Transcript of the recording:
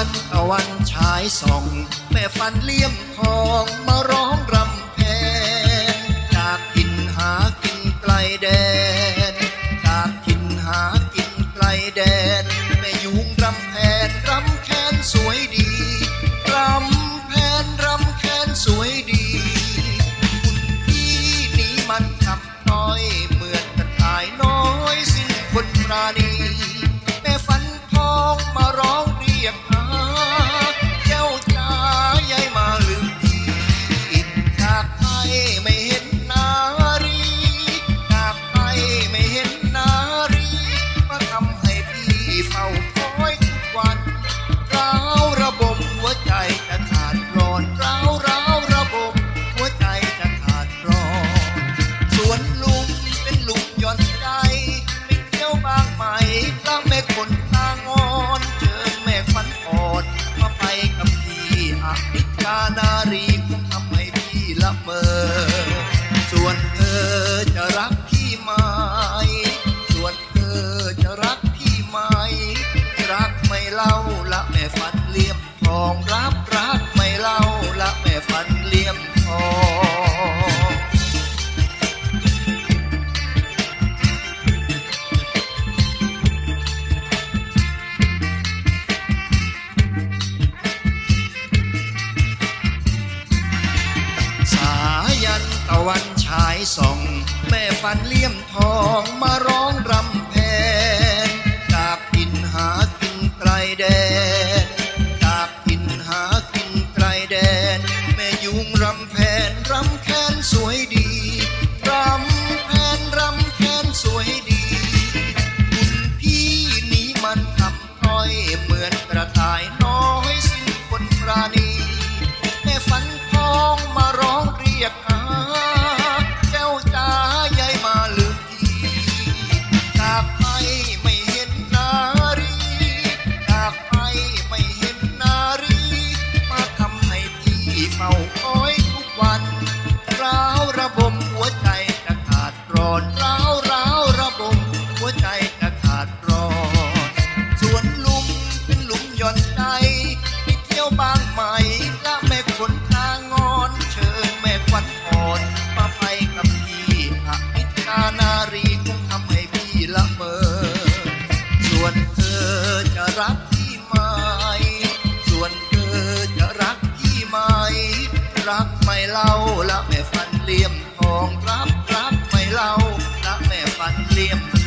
ยันตะวันฉายส่อง แม่ฟันเลี่ยมทองมาร้องรำแพนจากกินหากินไกลแดนจากกินหากินไกลแดน แม่ยุงรำแพนรำแคนสวยดีรำแพนรำแคนสวยดีคุณพี่นี้มันขับน้อยเหมือนกระต่ายน้อยสิ้นคนปราณีแม่ฟันทองมาร้องเรียกหา พี่อภิจานารีคงทำให้พี่ละเมอ ส่วนเธอจะรักพี่ไหม ส่วนเธอจะรักพี่ไหม รักไม่เล่าละแม่ฟันเลี่ยมทอง ส่อง แม่ฟันเลี่ยมทองมาร้องรำแพนจากกินหากินไกลแดนจากกินหากินไกลแดน แม่ยุงรำแพนรำแคนสวยดีรำแพนรำแคนสวยดีคุณพี่นี้มันทำต้อยเหมือนกระต่ายน้อยสิ้นคนปราณีแม่ฝันทองมาร้องเรียก ที่เฝ้าคอยทุกวันร้าวระบมหัวใจจะขาดร้อนร้าว ลี่ยมทองรับรับไม่เล่ารักแม่ปันเลี่ยม